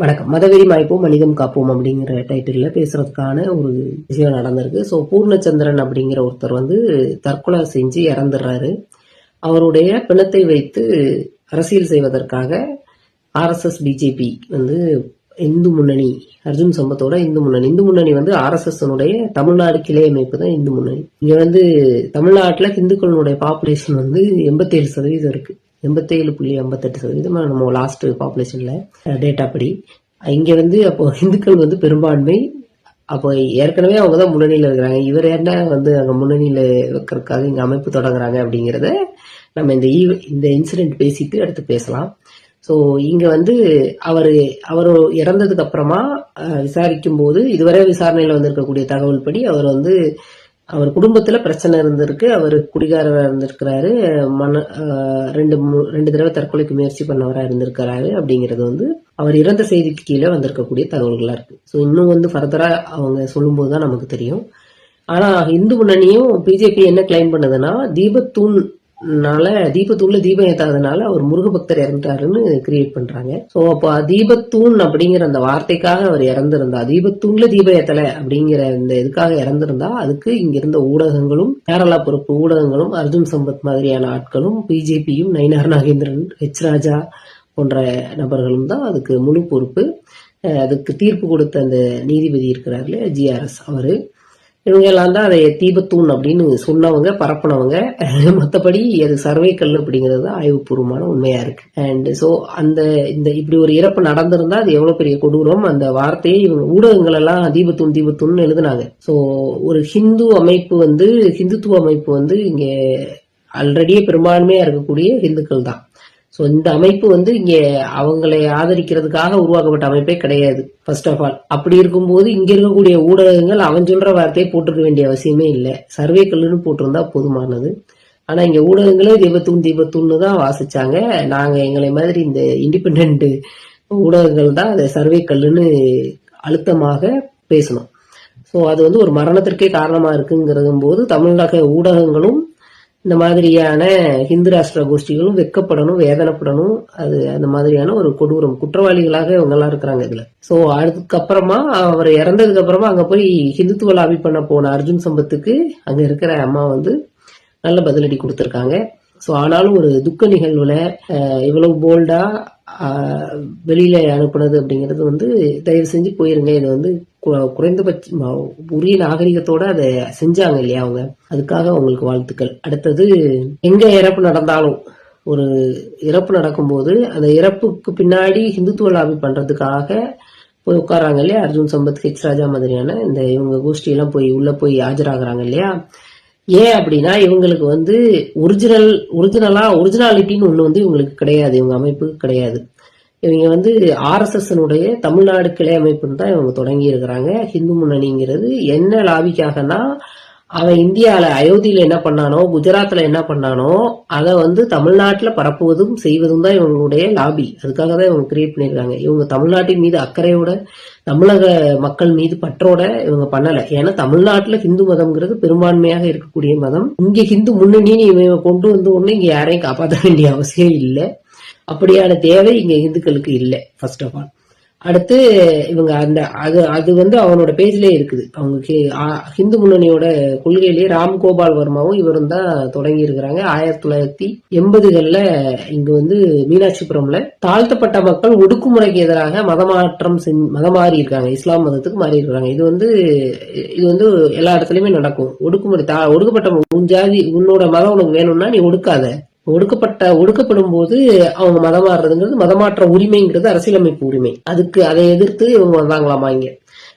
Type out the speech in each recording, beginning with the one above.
வணக்கம். மதவெறி மாய்ப்போம் மனிதம் காப்போம் அப்படிங்கிற டைட்டிலில் பேசுகிறதுக்கான ஒரு விஷயம் நடந்திருக்கு. ஸோ பூர்ணச்சந்திரன் அப்படிங்கிற ஒருத்தர் வந்து தற்கொலை செஞ்சு இறந்துடுறாரு. அவருடைய பிணத்தை வைத்து அரசியல் செய்வதற்காக ஆர்எஸ்எஸ் பிஜேபி வந்து இந்து முன்னணி அர்ஜுன் சம்பத்தோட இந்து முன்னணி. இந்து முன்னணி வந்து ஆர்எஸ்எஸ்னுடைய தமிழ்நாடு கிளை அமைப்பு தான் இந்து முன்னணி. இங்கே வந்து தமிழ்நாட்டில் இந்துக்களுடைய பாப்புலேஷன் வந்து எண்பத்தேழு சதவீதம் இருக்குது எண்பத்தேழு புள்ளி ஐம்பத்தெட்டு சதவீதம் நம்ம லாஸ்ட் பாப்புலேஷன்ல டேட்டா படி. இங்க வந்து அப்போ இந்துக்கள் வந்து பெரும்பான்மை அப்போ ஏற்கனவே அவங்க தான் முன்னணியில் இருக்கிறாங்க. இவர் என்ன வந்து அங்கே முன்னணியில் வைக்கிறதுக்காக இங்கே அமைப்பு தொடங்குறாங்க அப்படிங்கிறத நம்ம இந்த ஈவ் இந்த இன்சிடென்ட் பேசிட்டு அடுத்து பேசலாம். ஸோ இங்கே வந்து அவர் அவர் இறந்ததுக்கு அப்புறமா விசாரிக்கும் போது இதுவரை விசாரணையில் வந்திருக்கக்கூடிய தகவல் படி அவர் வந்து அவர் குடும்பத்தில் பிரச்சனை இருந்திருக்கு. அவர் குடிகாரராக இருந்திருக்கிறாரு. மன ரெண்டு மூ- ரெண்டு தடவை தற்கொலைக்கு முயற்சி பண்ணவராக இருந்திருக்கிறாரு அப்படிங்கிறது வந்து அவர் இறந்த செய்திக்கு கீழே வந்திருக்கக்கூடிய தகவல்களாக இருக்குது ஸோ இன்னும் வந்து ஃபர்தராக அவங்க சொல்லும்போது தான் நமக்கு தெரியும். ஆனால் இந்து முன்னணியும் பிஜேபி என்ன கிளைம் பண்ணுதுன்னா அதனால தீபத்தூள்ல தீபம் ஏத்தாதனால அவர் முருக பக்தர் இறந்துட்டாருன்னு கிரியேட் பண்றாங்க. சோ அப்போ தீபத்தூண் அப்படிங்கிற அந்த வார்த்தைக்காக அவர் இறந்திருந்தா தீபத்தூண்ல தீபம் ஏத்தல அப்படிங்கிற இந்த இதுக்காக இறந்திருந்தா அதுக்கு இங்க இருந்த ஊடகங்களும் கேரளா பொறுப்பு ஊடகங்களும் அர்ஜுன் சம்பத் மாதிரியான ஆட்களும் பிஜேபியும் நயினார் நாகேந்திரன் ஹெச் ராஜா போன்ற நபர்களும் தான் அதுக்கு முழு பொறுப்பு. அதுக்கு தீர்ப்பு கொடுத்த அந்த நீதிபதி இருக்கிறார்களே ஜிஆர்எஸ் அவரு. இவங்க எல்லாம் தான் அதை தீபத்தூண் அப்படின்னு சொன்னவங்க பரப்புனவங்க. மற்றபடி அது சர்வே கல் அப்படிங்கிறது தான் ஆய்வுபூர்வமான உண்மையா இருக்கு. அண்ட் ஸோ அந்த இந்த இப்படி ஒரு இறப்பு நடந்திருந்தா அது எவ்வளவு பெரிய கொடூரம்? அந்த வார்த்தையை இவங்க ஊடகங்கள் எல்லாம் தீபத்தூண் தீபத்தூண் எழுதுனாங்க. ஸோ ஒரு ஹிந்து அமைப்பு வந்து ஹிந்துத்துவ அமைப்பு வந்து இங்க ஆல்ரெடியே பெரும்பான்மையா இருக்கக்கூடிய ஹிந்துக்கள் தான் ஸோ இந்த அமைப்பு வந்து இங்கே அவங்களை ஆதரிக்கிறதுக்காக உருவாக்கப்பட்ட அமைப்பே கிடையாது ஃபர்ஸ்ட் ஆஃப் ஆல் அப்படி இருக்கும்போது இங்கே இருக்கக்கூடிய ஊடகங்கள் அவன் சொல்கிற வார்த்தையை போட்டிருக்க வேண்டிய அவசியமே இல்லை. சர்வே கல்லுன்னு போட்டிருந்தா போதுமானது. ஆனால் இங்கே ஊடகங்களே தீபத்தூண் தீபத்தூன்னு தான் வாசிச்சாங்க. நாங்கள் எங்களை மாதிரி இந்த இண்டிபெண்ட் ஊடகங்கள் தான் அதை சர்வே கல்லுன்னு அழுத்தமாக பேசணும் ஸோ அது வந்து ஒரு மரணத்திற்கே காரணமாக இருக்குங்கிறது போது தமிழக ஊடகங்களும் இந்த மாதிரியான ஹிந்து ராஷ்டிர கோஷ்டிகளும் வெக்கப்படணும் வேதனைப்படணும். அது அந்த மாதிரியான ஒரு கொடூரம். குற்றவாளிகளாக இவங்க எல்லாம் இருக்கிறாங்க இதுல. சோ அதுக்கப்புறமா அவர் இறந்ததுக்கு அப்புறமா அங்க போய் ஹிந்துத்துவ லாபி பண்ண போன அர்ஜுன் சம்பத்துக்கு அங்க இருக்கிற அம்மா வந்து நல்ல பதிலடி கொடுத்திருக்காங்க. ஸோ ஆனாலும் ஒரு துக்க நிகழ்வுல இவ்வளவு போல்டா வெளியில அனுப்புனது அப்படிங்கிறது வந்து தயவு செஞ்சு போயிருங்க. இது வந்து கு- குறைந்தபட்ச உரிய நாகரிகத்தோட அதை செஞ்சாங்க இல்லையா அவங்க? அதுக்காக அவங்களுக்கு வாழ்த்துக்கள். அடுத்தது எங்க இறப்பு நடந்தாலும் ஒரு இறப்பு நடக்கும்போது அந்த இறப்புக்கு பின்னாடி ஹிந்துத்துவ லாபி பண்றதுக்காக போய் உட்காராங்க இல்லையா? அர்ஜுன் சம்பத் ஹெச் ராஜா மாதிரியான இந்த இவங்க கோஷ்டியெல்லாம் போய் உள்ள போய் ஆஜராகிறாங்க இல்லையா? ஏன் அப்படின்னா இவங்களுக்கு வந்து ஒரிஜினல் ஒரிஜினலா ஒரிஜினாலிட்டின்னு ஒண்ணு வந்து இவங்களுக்கு கிடையாது. இவங்க அமைப்புக்கு கிடையாது. இவங்க வந்து ஆர்எஸ்எஸ்னுடைய தமிழ்நாடு கிளை அமைப்புன்னு தான் இவங்க தொடங்கி இருக்கிறாங்க ஹிந்து முன்னணிங்கிறது என்ன லாபிக்காகனா அவன் இந்தியாவில் அயோத்தியில் என்ன பண்ணானோ குஜராத்தில் என்ன பண்ணானோ அதை வந்து தமிழ்நாட்டில் பரப்புவதும் செய்வதும் தான் இவங்களுடைய லாபி அதுக்காக தான் இவங்க கிரியேட் பண்ணிருக்காங்க இவங்க தமிழ்நாட்டின் மீது அக்கறையோட தமிழக மக்கள் மீது பற்றோட இவங்க பண்ணலை. ஏன்னா தமிழ்நாட்டில் ஹிந்து மதம்ங்கிறது பெரும்பான்மையாக இருக்கக்கூடிய மதம். இங்கே ஹிந்து முன்னணின்னு இவங்க கொண்டு வந்து ஒண்ணு இங்கே யாரையும் காப்பாற்ற வேண்டிய அவசியம் இல்லை. அப்படியான தேவை இங்கே இந்துக்களுக்கு இல்லை ஃபர்ஸ்ட் ஆஃப் ஆல் அடுத்து இவங்க அந்த அது அது வந்து அவனோட பேஜ்லயே இருக்குது. அவங்க ஹி- ஆ- ஹிந்து முன்னணியோட கொள்கையிலேயே ராம் கோபால் வர்மாவும் இவரும் தான் தொடங்கி இருக்கிறாங்க. ஆயிரத்தி தொள்ளாயிரத்தி எண்பதுகள்ல இங்க வந்து மீனாட்சிபுரம்ல தாழ்த்தப்பட்ட மக்கள் ஒடுக்குமுறைக்கு எதிராக மதமாற்றம் செஞ்- மதம் மாறி இருக்காங்க. இஸ்லாம் மதத்துக்கு மாறி இருக்கிறாங்க இது வந்து இது வந்து எல்லா இடத்துலயுமே நடக்கும். ஒடுக்குமுறை தா- ஒடுக்கப்பட்ட உன் ஜாதி உன்னோட மதம் உனக்கு வேணும்னா நீ ஒடுக்காத. ஒடுக்கப்பட்ட ஒடுக்கப்படும் போது அவங்க மதம் மாறுறதுங்கிறது மதமாற்ற உரிமைங்கிறது அரசியலமைப்பு உரிமை. அதுக்கு அதை எதிர்த்து இவங்க வந்தாங்களாமா இங்க?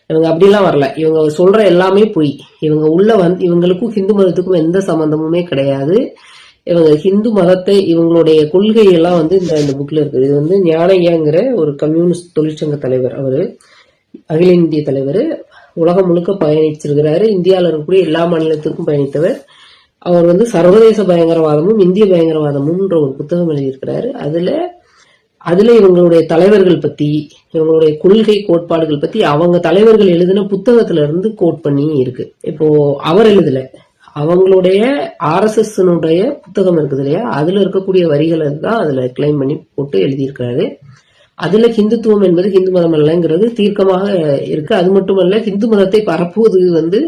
இவங்க அப்படிலாம் வரல. இவங்க சொல்ற எல்லாமே பொய். இவங்க உள்ள வந்து இவங்களுக்கும் ஹிந்து மதத்துக்கும் எந்த சம்பந்தமுமே கிடையாது. இவங்க ஹிந்து மதத்தை இவங்களுடைய கொள்கை எல்லாம் வந்து இந்த இந்த புக்ல இருக்குது. இது வந்து ஞானையாங்கிற ஒரு கம்யூனிஸ்ட் தொழிற்சங்க தலைவர் அவரு அகில இந்திய தலைவர் உலகம் முழுக்க பயணிச்சிருக்கிறாரு. இந்தியாவில் இருக்கக்கூடிய எல்லா மாநிலத்துக்கும் பயணித்தவர். அவர் வந்து சர்வதேச பயங்கரவாதமும் இந்திய பயங்கரவாதமும்ன்ற ஒரு புத்தகம் எழுதியிருக்கிறாரு. அதுல அதுல இவங்களுடைய தலைவர்கள் பத்தி இவங்களுடைய கொள்கை கோட்பாடுகள் பத்தி அவங்க தலைவர்கள் எழுதின புத்தகத்துல இருந்து கோட் பண்ணி இருக்கு. இப்போ அவர் எழுதல. அவங்களுடைய ஆர்எஸ்எஸ் புத்தகம் இருக்குது இல்லையா? அதுல இருக்கக்கூடிய வரிகளை தான் அதுல கிளைம் பண்ணி போட்டு எழுதியிருக்கிறாரு. அதுல ஹிந்துத்துவம் என்பது ஹிந்து மதம் அல்லங்கிறது தீர்க்கமாக இருக்கு. அது மட்டுமல்ல ஹிந்து மதத்தை பரப்புவது வந்து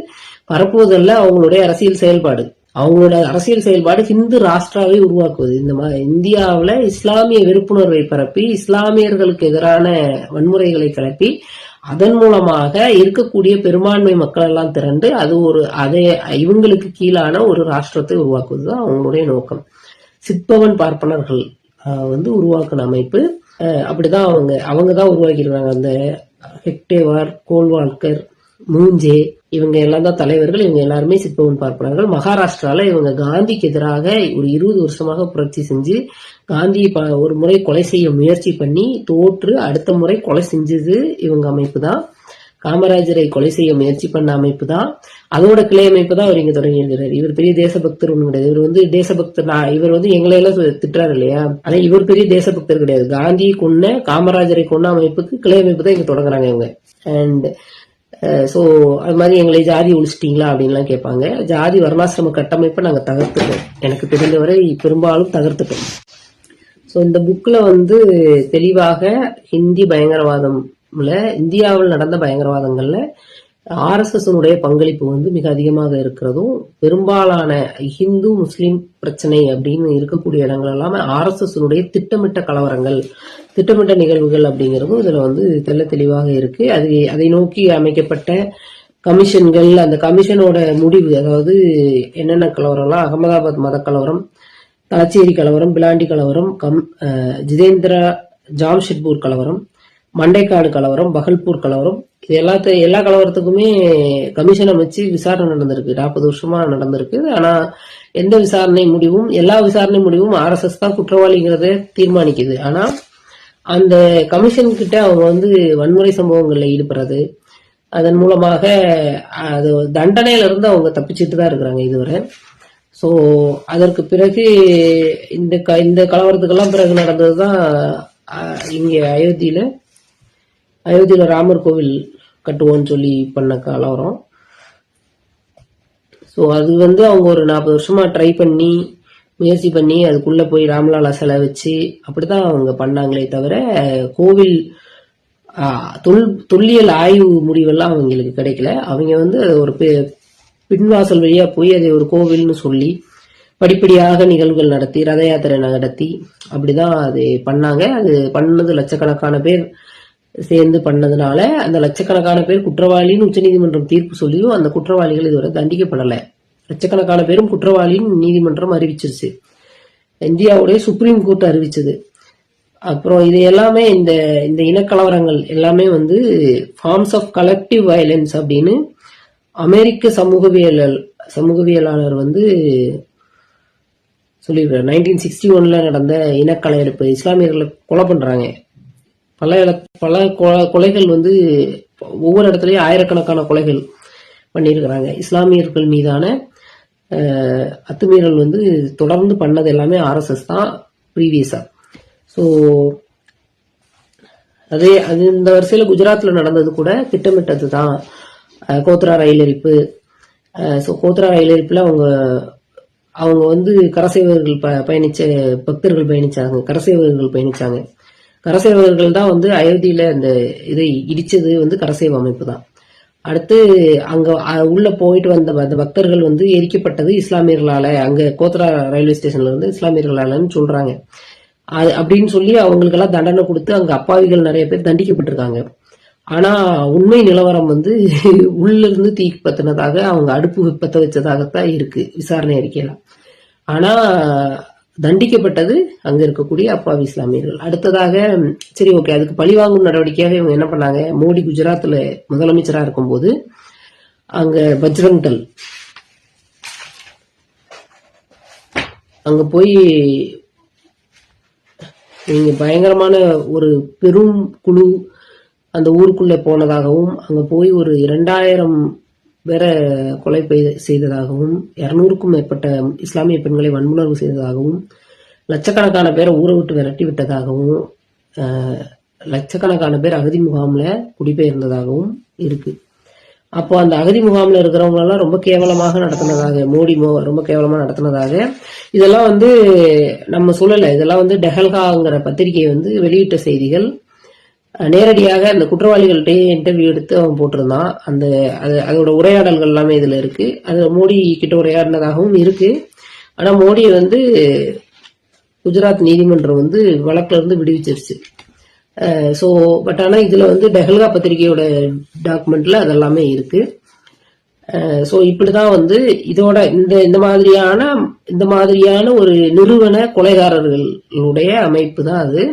பரப்புவதல்ல அவங்களுடைய அரசியல் செயல்பாடு. அவங்களோட அரசியல் செயல்பாடு ஹிந்து ராஷ்டிராவை உருவாக்குவது. இந்த மா- இந்தியாவில் இஸ்லாமிய வெறுப்புணர்வை பரப்பி இஸ்லாமியர்களுக்கு எதிரான வன்முறைகளை கிளப்பி அதன் மூலமாக இருக்கக்கூடிய பெரும்பான்மை மக்கள் எல்லாம் திரண்டு அது ஒரு அதை இவங்களுக்கு கீழான ஒரு ராஷ்டிரத்தை உருவாக்குவது தான் அவங்களுடைய நோக்கம். சிற்பவன் பார்ப்பனர்கள் வந்து உருவாக்கின அமைப்பு. அப்படிதான் அவங்க அவங்க தான் உருவாக்கியிருக்காங்க. அந்த ஹெக்டேவார் கோல்வால்கர் மூஞ்சே இவங்க எல்லாம் தான் தலைவர்கள் இவங்க எல்லாருமே சிற்பவன் பார்ப்பனர்கள். மகாராஷ்டிரால இவங்க காந்திக்கு எதிராக ஒரு இருபது வருஷமாக புரட்சி செஞ்சு காந்தியை ஒரு முறை கொலை செய்ய முயற்சி பண்ணி தோற்று அடுத்த முறை கொலை செஞ்சது இவங்க அமைப்பு தான். காமராஜரை கொலை செய்ய முயற்சி பண்ண அமைப்பு தான். அதோட கிளை அமைப்பு தான் அவர் இங்க தொடங்கி இவர் பெரிய தேசபக்தர் ஒண்ணு கிடையாது. இவர் வந்து தேசபக்தர் இவர் வந்து எங்களை எல்லாம் திட்டுறாரு இல்லையா? ஆனா இவர் பெரிய தேசபக்தர் கிடையாது. காந்தியை கொன்ன காமராஜரை கொன்ன அமைப்புக்கு கிளை அமைப்பு தான் இங்க தொடங்குறாங்க இவங்க. அண்ட் ஸோ அது மாதிரி எங்களை ஜாதி ஒழிச்சிட்டிங்களா அப்படின்லாம் கேட்பாங்க. ஜாதி வர்ணாசிரம கட்டமைப்பை நாங்கள் தகர்த்துட்டோம். எனக்கு தெரிந்தவரை பெரும்பாலும் தகர்த்துட்டோம். ஸோ இந்த புக்கில் வந்து தெளிவாக ஹிந்தி பயங்கரவாதம்ல இந்தியாவில் நடந்த பயங்கரவாதங்கள்ல ஆர்எஸ்எஸ்னுடைய பங்களிப்பு வந்து மிக அதிகமாக இருக்கிறதும் பெரும்பாலான ஹிந்து முஸ்லீம் பிரச்சனை அப்படின்னு இருக்கக்கூடிய இடங்கள் எல்லாமே ஆர்எஸ்எஸ்னுடைய திட்டமிட்ட கலவரங்கள் திட்டமிட்ட நிகழ்வுகள் அப்படிங்கிறதும் இதில் வந்து தெள்ள தெளிவாக இருக்கு. அது அதை நோக்கி அமைக்கப்பட்ட கமிஷன்கள் அந்த கமிஷனோட முடிவு அதாவது என்னென்ன கலவரம்லாம் அகமதாபாத் மத கலவரம் தலச்சேரி கலவரம் பிலாண்டி கலவரம் கம் ஜிதேந்திரா ஜாம்ஷெட்பூர் கலவரம் மண்டைக்காடு கலவரம் பகல்பூர் கலவரம் இது எல்லாத்த எல்லா கலவரத்துக்குமே கமிஷன் அமைச்சு விசாரணை நடந்திருக்கு. நாற்பது வருஷமா நடந்திருக்கு. ஆனா எந்த விசாரணை முடிவும் எல்லா விசாரணை முடிவும் ஆர்எஸ்எஸ் தான் குற்றவாளிங்கிறத தீர்மானிக்குது. ஆனா அந்த கமிஷன் கிட்ட அவங்க வந்து வன்முறை சம்பவங்கள்ல ஈடுபடுறது அதன் மூலமாக அது தண்டனையில இருந்து அவங்க தப்பிச்சிட்டு தான் இருக்கிறாங்க இதுவரை. ஸோ அதற்கு பிறகு இந்த க இந்த கலவரத்துக்கெல்லாம் பிறகு நடந்தது தான் இங்கே அயோத்தியில அயோத்தியில் ராமர் கோவில் கட்டுவோம்னு சொல்லி பண்ண கலவரம். ஸோ அது வந்து அவங்க ஒரு நாற்பது வருஷமா ட்ரை பண்ணி முயற்சி பண்ணி அதுக்குள்ளே போய் ராம்லாலா சிலை வச்சு அப்படிதான் அவங்க பண்ணாங்களே தவிர கோவில் தொல் தொல்லியல் ஆய்வு முடிவெல்லாம் அவங்களுக்கு கிடைக்கல. அவங்க வந்து அது ஒரு பின்வாசல் வழியா போய் அதை ஒரு கோவில்னு சொல்லி படிப்படியாக நிகழ்வுகள் நடத்தி ரத யாத்திரை நடத்தி அப்படிதான் அது பண்ணாங்க. அது பண்ணது லட்சக்கணக்கான பேர். சேர்ந்து பண்ணதுனால அந்த லட்சக்கணக்கான பேர் குற்றவாளின்னு உச்சநீதிமன்றம் தீர்ப்பு சொல்லியும் அந்த குற்றவாளிகள் இதுவரை தண்டிக்கப்படலை. லட்சக்கணக்கான பேரும் குற்றவாளின்னு நீதிமன்றம் அறிவிச்சிருச்சு. இந்தியாவுடைய சுப்ரீம் கோர்ட் அறிவிச்சது. அப்புறம் இது எல்லாமே இந்த இந்த இனக்கலவரங்கள் எல்லாமே வந்து ஃபார்ம்ஸ் ஆஃப் கலெக்டிவ் வயலன்ஸ் அப்படின்னு அமெரிக்க சமூகவியல் சமூகவியலாளர் வந்து சொல்லியிருக்கிறார் நைன்டீன் சிக்ஸ்டி ஒன்ல நடந்த இனக்கலையெடுப்பு இஸ்லாமியர்களை கொலை பண்றாங்க. பல இட பல கொ- கொலைகள் வந்து ஒவ்வொரு இடத்துலையும் ஆயிரக்கணக்கான கொலைகள் பண்ணியிருக்கிறாங்க. இஸ்லாமியர்கள் மீதான அத்துமீறல் வந்து தொடர்ந்து பண்ணது எல்லாமே ஆர்எஸ்எஸ் தான் ப்ரீவியஸாக ஸோ அதே அது இந்த வரிசையில் குஜராத்தில் நடந்தது கூட திட்டமிட்டது தான். கோத்ரா ரயில் எரிப்பு. ஸோ கோத்ரா ரயில் எரிப்பில் அவங்க அவங்க வந்து கரசேவர்கள் ப பயணிச்ச பக்தர்கள் பயணிச்சாங்க. கரசேவர்கள் பயணிச்சாங்க. கரசேவகர்கள் தான் வந்து அயோத்தியில அந்த இதை இடிச்சது வந்து கரசேவ அமைப்பு தான். அடுத்து அங்க உள்ள போயிட்டு வந்த அந்த பக்தர்கள் வந்து எரிக்கப்பட்டது இஸ்லாமியர்களால அங்க கோத்ரா ரயில்வே ஸ்டேஷன்ல இருந்து இஸ்லாமியர்களாலன்னு சொல்றாங்க. அது அப்படின்னு சொல்லி அவங்களுக்கெல்லாம் தண்டனை கொடுத்து அங்க அப்பாவிகள் நிறைய பேர் தண்டிக்கப்பட்டிருக்காங்க. ஆனா உண்மை நிலவரம் வந்து உள்ள இருந்து தீ பத்தினதாக அவங்க அடுப்பு பத்த வச்சதாகத்தான் இருக்கு விசாரணை அறிக்கையில. ஆனா தண்டிக்கப்பட்டது அங்க இருக்கக்கூடிய அப்பாவி இஸ்லாமியர்கள். அடுத்ததாக சரி ஓகே அதுக்கு பழிவாங்கும் நடவடிக்கையாக இவங்க என்ன பண்ணாங்க? மோடி குஜராத்ல முதலமைச்சரா இருக்கும்போது அங்க பஜ்ரங் தள் அங்க போய் இவங்க பயங்கரமான ஒரு பெரும் குழு அந்த ஊருக்குள்ள போனதாகவும் அங்க போய் ஒரு இரண்டாயிரம் வேற கொலை செய்ததாகவும் இருநூறுக்கும் மேற்பட்ட இஸ்லாமிய பெண்களை வன்முணர்வு செய்ததாகவும் லட்சக்கணக்கான பேரை ஊரை விட்டு விரட்டி விட்டதாகவும் லட்சக்கணக்கான பேர் அகதி முகாமில் குடிபெயர்ந்ததாகவும் இருக்கு. அப்போ அந்த அகதி முகாமில் இருக்கிறவங்களெல்லாம் ரொம்ப கேவலமாக நடத்தினதாக மோடி மோ ரொம்ப கேவலமாக நடத்தினதாக இதெல்லாம் வந்து நம்ம சொல்லலை. இதெல்லாம் வந்து டெஹல்காங்கிற பத்திரிகை வந்து வெளியிட்ட செய்திகள். நேரடியாக அந்த குற்றவாளிகள்கிட்டயே இன்டர்வியூ எடுத்து அவன் போட்டிருந்தான். அந்த அது அதோட உரையாடல்கள் எல்லாமே இதில் இருக்கு. அது மோடி கிட்ட உரையாடினதாகவும் இருக்கு. ஆனால் மோடியை வந்து குஜராத் நீதிமன்றம் வந்து வழக்கில் இருந்து விடுவிச்சிருச்சு. ஸோ பட் ஆனால் இதில் வந்து டெஹல்கா பத்திரிகையோட டாக்குமெண்ட்ல அதெல்லாமே இருக்கு. ஸோ இப்படி தான் வந்து இதோட இந்த இந்த மாதிரியான இந்த மாதிரியான ஒரு நிறுவன கொலைகாரர்களுடைய அமைப்பு தான் அது.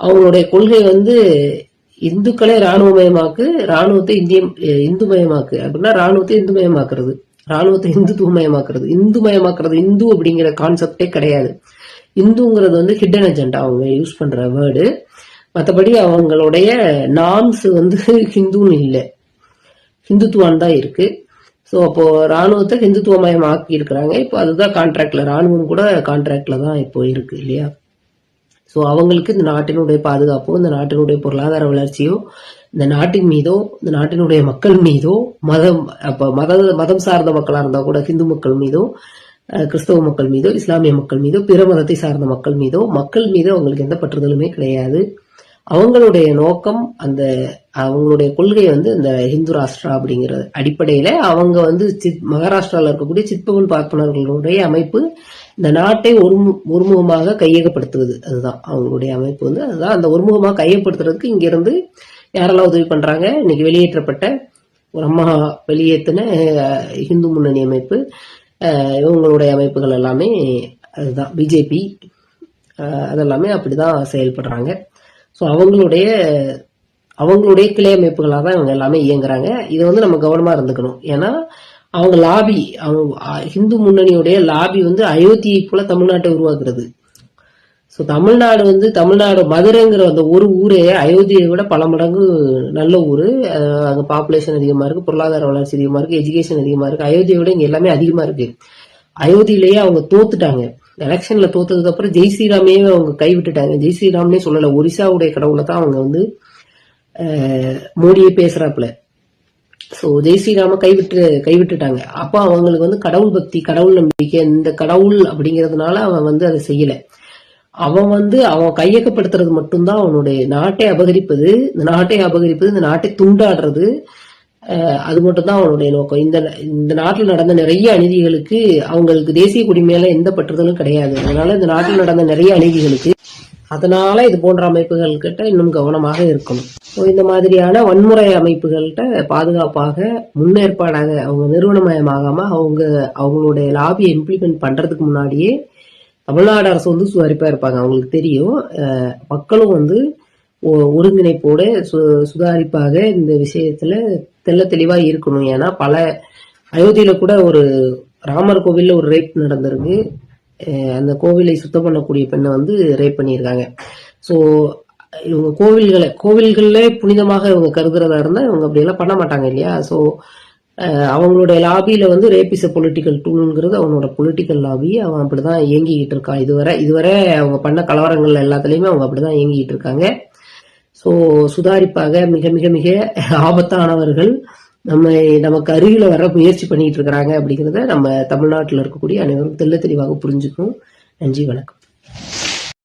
அவங்களுடைய கொள்கை வந்து இந்துக்களை ராணுவமயமாக்கு ராணுவத்தை இந்தியம் இந்து இந்துமயமாக்கு. அப்படின்னா ராணுவத்தை இந்துமயமாக்குறது. ராணுவத்தை இந்துத்துவமயமாக்குறது. இந்துமயமாக்குறது இந்து அப்படிங்கிற கான்செப்டே கிடையாது. இந்துங்கிறது வந்து ஹிடன் அஜெண்டா அவங்க யூஸ் பண்ற வேர்டு மற்றபடி அவங்களுடைய நாம்ஸ் வந்து ஹிந்துன்னு இல்லை. ஹிந்துத்துவான் தான் இருக்கு. ஸோ அப்போ ராணுவத்தை ஹிந்துத்துவமயம் ஆக்கி இருக்கிறாங்க இப்போ அதுதான் கான்ட்ராக்ட்ல ராணுவம் கூட கான்ட்ராக்ட்ல தான் இப்போ இருக்கு இல்லையா? ஸோ அவங்களுக்கு இந்த நாட்டினுடைய பாதுகாப்போ இந்த நாட்டினுடைய பொருளாதார வளர்ச்சியோ இந்த நாட்டின் மீதோ இந்த நாட்டினுடைய மக்கள் மீதோ மதம் அப்போ மத மதம் சார்ந்த மக்களாக இருந்தால் கூட ஹிந்து மக்கள் மீதோ கிறிஸ்தவ மக்கள் மீதோ இஸ்லாமிய மக்கள் மீதோ பிற மதத்தை சார்ந்த மக்கள் மீதோ மக்கள் மீதோ அவங்களுக்கு எந்த பற்றுதலுமே கிடையாது. அவங்களுடைய நோக்கம் அந்த அவங்களுடைய கொள்கை வந்து இந்த ஹிந்து ராஷ்டிரா அப்படிங்கிற அடிப்படையில் அவங்க வந்து சித் மகாராஷ்டிராவில் இருக்கக்கூடிய சித்பவன் பார்ப்பனர்களுடைய அமைப்பு இந்த நாட்டை ஒரு ஒருமுகமாக கையகப்படுத்துவது அதுதான். அவங்களுடைய அமைப்பு வந்து அதுதான். அந்த ஒருமுகமாக கையப்படுத்துறதுக்கு இங்கிருந்து யாரெல்லாம் உதவி பண்ணுறாங்க இன்னைக்கு வெளியேற்றப்பட்ட ஒரு அம்மா வெளியேற்றின இந்து முன்னணி அமைப்பு இவங்களுடைய அமைப்புகள் எல்லாமே அதுதான். பிஜேபி அதெல்லாமே அப்படிதான் செயல்படுறாங்க. ஸோ அவங்களுடைய அவங்களுடைய கிளை அமைப்புகளாக தான் இவங்க எல்லாமே இயங்குறாங்க. இதை வந்து நம்ம கவனமாக இருந்துக்கணும். ஏன்னா அவங்க லாபி அவங்க ஹிந்து முன்னணியுடைய லாபி வந்து அயோத்தியை போல தமிழ்நாட்டை உருவாக்குறது. ஸோ தமிழ்நாடு வந்து தமிழ்நாடு மதுரைங்கிற அந்த ஒரு ஊரே அயோத்தியை விட பல மடங்கு நல்ல ஊர். அங்கே பாப்புலேஷன் அதிகமாக இருக்கு பொருளாதார வளர்ச்சி அதிகமாக இருக்குது எஜுகேஷன் அதிகமாக இருக்குது அயோத்தியை விட இங்கே எல்லாமே அதிகமாக இருக்குது அயோத்தியிலேயே அவங்க தோத்துட்டாங்க. எலெக்ஷனில் தோத்ததுக்கு அப்புறம் ஜெய் ஸ்ரீராமையே அவங்க கைவிட்டுட்டாங்க. ஜெய் ஸ்ரீராம்னே சொல்லலை ஒரிசாவுடைய கடவுளை தான் அவங்க வந்து மோடியே பேசுகிறாப்புல ஸோ ஜெய் ஸ்ரீராம கைவிட்டு கைவிட்டுட்டாங்க. அப்போ அவங்களுக்கு வந்து கடவுள் பக்தி கடவுள் நம்பிக்கை இந்த கடவுள் அப்படிங்கிறதுனால அவன் வந்து அதை செய்யல. அவன் வந்து அவன் கையகப்படுத்துறது மட்டும்தான் அவனுடைய நாட்டை அபகரிப்பது இந்த நாட்டை அபகரிப்பது இந்த நாட்டை துண்டாடுறது அஹ், அது மட்டும்தான் அவனுடைய நோக்கம். இந்த இந்த நாட்டில் நடந்த நிறைய அநீதிகளுக்கு அவங்களுக்கு தேசிய குடிமையில எந்த பற்றுதலும் கிடையாது. அதனால இந்த நாட்டில் நடந்த நிறைய அநீதிகளுக்கு அதனால இது போன்ற அமைப்புகள்கிட்ட இன்னும் கவனமாக இருக்கணும். ஸோ இந்த மாதிரியான வன்முறை அமைப்புகள்கிட்ட பாதுகாப்பாக முன்னேற்பாடாக அவங்க நிறுவனமயமாகாம அவங்க அவங்களுடைய லாபியை இம்ப்ளிமெண்ட் பண்றதுக்கு முன்னாடியே தமிழ்நாடு அரசு வந்து சுதாரிப்பா இருப்பாங்க. அவங்களுக்கு தெரியும். மக்களும் வந்து ஒருங்கிணைப்போடு சு- சுதாரிப்பாக இந்த விஷயத்துல தெள்ள தெளிவா இருக்கணும். ஏன்னா பல அயோத்தியில கூட ஒரு ராமர் கோவில்ல ஒரு ரேப் நடந்திருக்கு. அந்த கோவிலை சுத்தம் பண்ணக்கூடிய பெண்ணை வந்து ரேப் பண்ணியிருக்காங்க. ஸோ இவங்க கோவில்களை கோவில்களே புனிதமாக இவங்க கருதுறதா இருந்தா இவங்க அப்படியெல்லாம் பண்ண மாட்டாங்க இல்லையா? ஸோ அவங்களுடைய லாபியில வந்து ரேபிச பொலிட்டிக்கல் டூலுங்கிறது அவனோட பொலிட்டிக்கல் லாபி அவன் அப்படிதான் இயங்கிக்கிட்டு இருக்கான் இதுவரை இதுவரை அவங்க பண்ண கலவரங்கள் எல்லாத்துலயுமே அவங்க அப்படிதான் இயங்கிக்கிட்டு இருக்காங்க. ஸோ சுதாரிப்பாக மிக மிக மிக ஆபத்தானவர்கள். நம்ம நமக்கு அருகில வர முயற்சி பண்ணிட்டு இருக்கிறாங்க அப்படிங்கிறத நம்ம தமிழ்நாட்டில் இருக்கக்கூடிய அனைவரும் தெல்ல தெளிவாக புரிஞ்சுக்கும் நன்றி வணக்கம்.